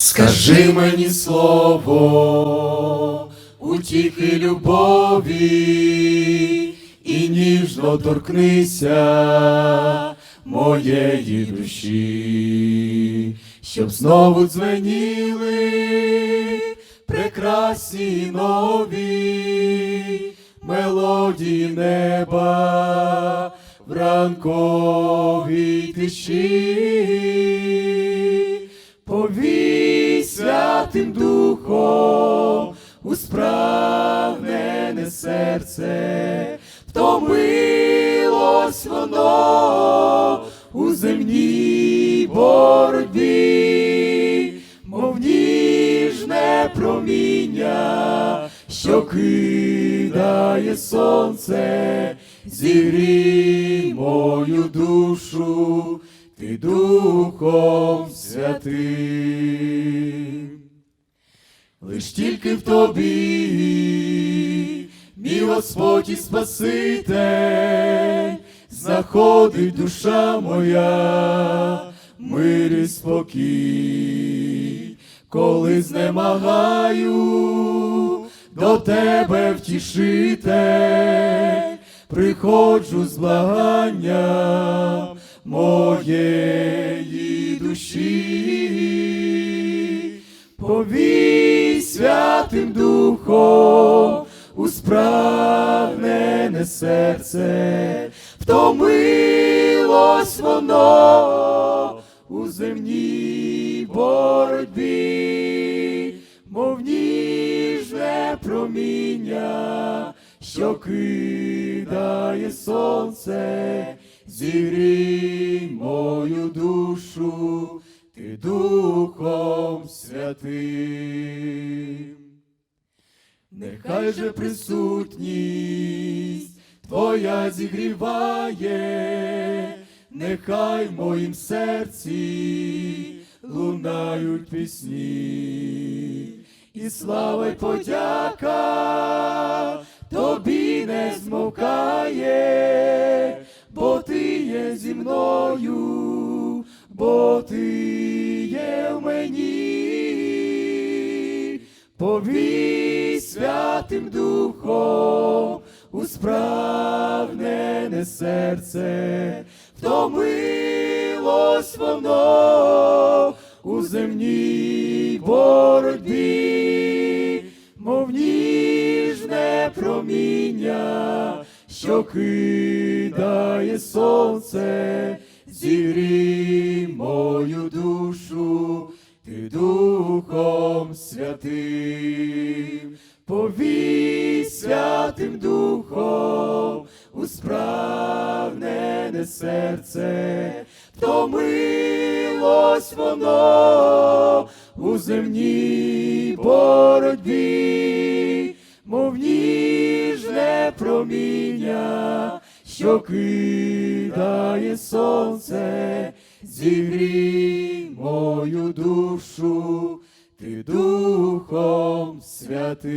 Скажи мені слово, утіхи любові, і ніжно торкнися моєї душі, щоб знову дзвеніли прекрасні нові мелодії неба в ранковій тиші. Повій святим духом у справнене серце, втомилось воно у земній боротьбі, мов ніжне проміння, що кидає сонце, зігрій мою душу ти Духом Святим. Лиш тільки в тобі, мій Господь і Спаситель, знаходить душа моя, мир і спокій, коли знемагаю до тебе втішитель, приходжу з благанням моєї душі, повій святим духом у справнене серце, втомилось воно у земній боротьбі, мов ніжне проміння, що кидає сонце, зігрій мою душу, ти Духом Нехай же присутність Твоя зігріває, нехай в моїм серці лунають пісні, і слава й подяка тобі не змовкає, бо ти є зі мною, бо ти є в мені. Повій святим духом у справнене серце, втомилось воно у земній боротьбі, мов ніжне проміння, що кидає сонце, зігрій мою душу ти Духом Святим, повій святим Духом у справнене серце, втомилось воно у земній боротьбі, мов ніжне проміння, що кидає сонце, зігрій мою душу, ти Духом Святим.